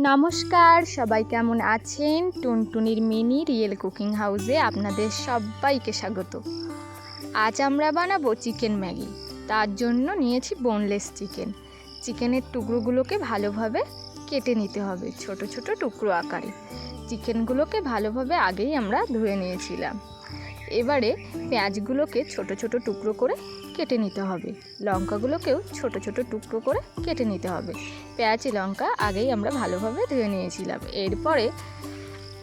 নমস্কার, সবাই কেমন আছেন? টুনটুনির মিনি রিয়েল কুকিং হাউসে আপনাদের সবাইকে স্বাগত। আজ আমরা বানাবো চিকেন ম্যাগি। তার জন্য নিয়েছি বোনলেস চিকেন। চিকেনের টুকরোগুলোকে ভালোভাবে কেটে নিতে হবে ছোট ছোট টুকরো আকারে। চিকেনগুলোকে ভালোভাবে আগেই আমরা ধুয়ে নিয়েছিলাম। এবারে পেঁয়াজগুলোকে ছোট ছোট টুকরো করে কেটে নিতে হবে। লঙ্কাগুলোকেও ছোট ছোট টুকরো করে কেটে নিতে হবে। পেঁয়াজ লঙ্কা আগেই আমরা ভালোভাবে ধুয়ে নিয়েছিলাম। এরপরে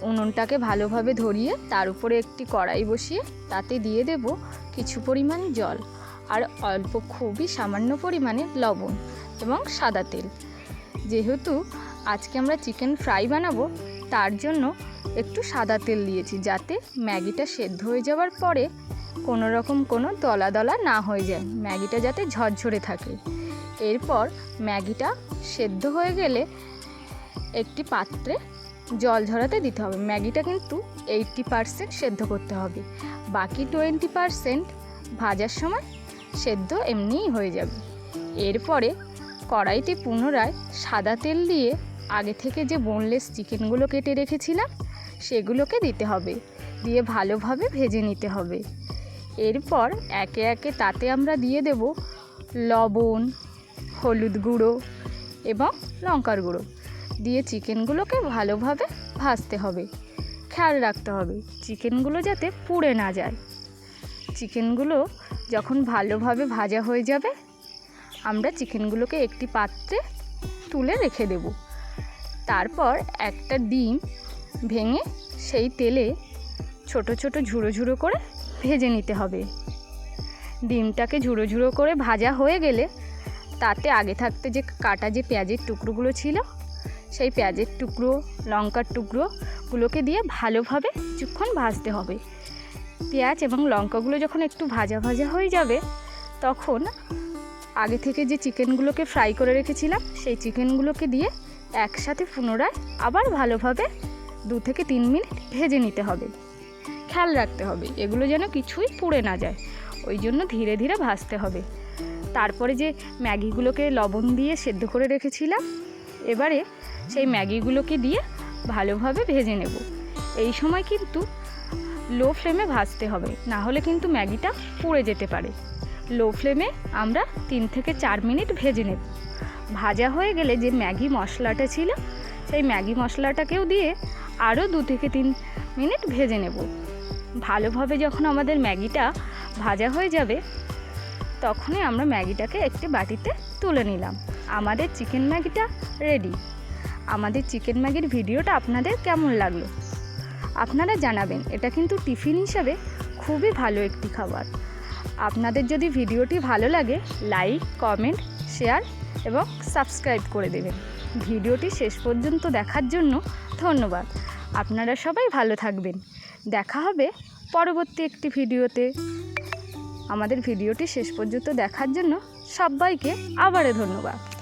উনুনটাকে ভালোভাবে ধরিয়ে তার উপরে একটি কড়াই বসিয়ে তাতে দিয়ে দেব কিছু পরিমাণ জল আর অল্প খুবই সামান্য পরিমাণে লবণ এবং সাদা তেল। যেহেতু আজকে আমরা চিকেন ফ্রাই বানাবো, তার জন্য একটু সাদা তেল দিয়েছি যাতে ম্যাগিটা সেদ্ধ হয়ে যাওয়ার পরে কোনো রকম কোনো দলা দলা না হয়ে যায়। ম্যাগিটা যাতে ঝরঝরে থাকে। এরপর ম্যাগিটা সেদ্ধ হয়ে গেলে একটি পাত্রে জল ঝরাতে দিতে হবে। ম্যাগিটা কিন্তু এইটটি পারসেন্ট সেদ্ধ করতে হবে। বাকি টোয়েন্টি পারসেন্ট ভাজার সময় সেদ্ধ এমনিই হয়ে যাবে। এরপরে কড়াইতে পুনরায় সাদা তেল দিয়ে আগে থেকে যে বোনলেস চিকেনগুলো কেটে রেখেছিলাম, সেগুলোকে দিতে হবে। দিয়ে ভালোভাবে ভেজে নিতে হবে। এরপর একে একে তাতে আমরা দিয়ে দেব লবণ, হলুদ গুঁড়ো এবং লঙ্কার গুঁড়ো। দিয়ে চিকেনগুলোকে ভালোভাবে ভাজতে হবে। খেয়াল রাখতে হবে চিকেনগুলো যাতে পুড়ে না যায়। চিকেনগুলো যখন ভালোভাবে ভাজা হয়ে যাবে আমরা চিকেনগুলোকে একটি পাত্রে তুলে রেখে দেব। তারপর একটা ডিম ভেঙে সেই তেলে ছোট ছোট ঝুড়ো ঝুড়ো করে ভেজে নিতে হবে। ডিমটাকে ঝুড়ো ঝুড়ো করে ভাজা হয়ে গেলে তাতে আগে থাকতে যে কাটা যে পেঁয়াজের টুকরোগুলো ছিল, সেই পেঁয়াজের টুকরো, লঙ্কার টুকরোগুলোকে দিয়ে ভালোভাবে কিছুক্ষণ ভাজতে হবে। পেঁয়াজ এবং লঙ্কাগুলো যখন একটু ভাজা ভাজা হয়ে যাবে, তখন আগে থেকে যে চিকেনগুলোকে ফ্রাই করে রেখেছিলাম, সেই চিকেনগুলোকে দিয়ে একসাথে পুনরায় আবার ভালোভাবে দু থেকে তিন মিনিট ভেজে নিতে হবে। খেয়াল রাখতে হবে, এগুলো যেন কিছুই পুড়ে না যায়। ওই জন্য ধীরে ধীরে ভাজতে হবে। তারপরে যে ম্যাগিগুলোকে লবণ দিয়ে সেদ্ধ করে রেখেছিলাম, এবারে সেই ম্যাগিগুলোকে দিয়ে ভালোভাবে ভেজে নেব। এই সময় কিন্তু লো ফ্লেমে ভাজতে হবে, না হলে কিন্তু ম্যাগিটা পুড়ে যেতে পারে। লো ফ্লেমে আমরা তিন থেকে চার মিনিট ভেজে নেব। ভাজা হয়ে গেলে যে ম্যাগি মশলাটা ছিল, সেই ম্যাগি মশলাটাকেও দিয়ে আরও দু থেকে তিন মিনিট ভেজে নেব। ভালোভাবে যখন আমাদের ম্যাগিটা ভাজা হয়ে যাবে, তখনই আমরা ম্যাগিটাকে একটি বাটিতে তুলে নিলাম। আমাদের চিকেন ম্যাগিটা রেডি আমাদের চিকেন ম্যাগির ভিডিওটা আপনাদের কেমন লাগল? আপনারা জানাবেন, এটা কিন্তু টিফিন হিসাবে খুবই ভালো একটি খাবার। আপনাদের যদি ভিডিওটি ভালো লাগে, লাইক, কমেন্ট, শেয়ার এবং সাবস্ক্রাইব করে দেবেন। ভিডিওটি শেষ পর্যন্ত দেখার জন্য ধন্যবাদ। আপনারা সবাই ভালো থাকবেন। দেখা হবে পরবর্তী একটি ভিডিওতে। আমাদের ভিডিওটি শেষ পর্যন্ত দেখার জন্য সবাইকে আবারও ধন্যবাদ।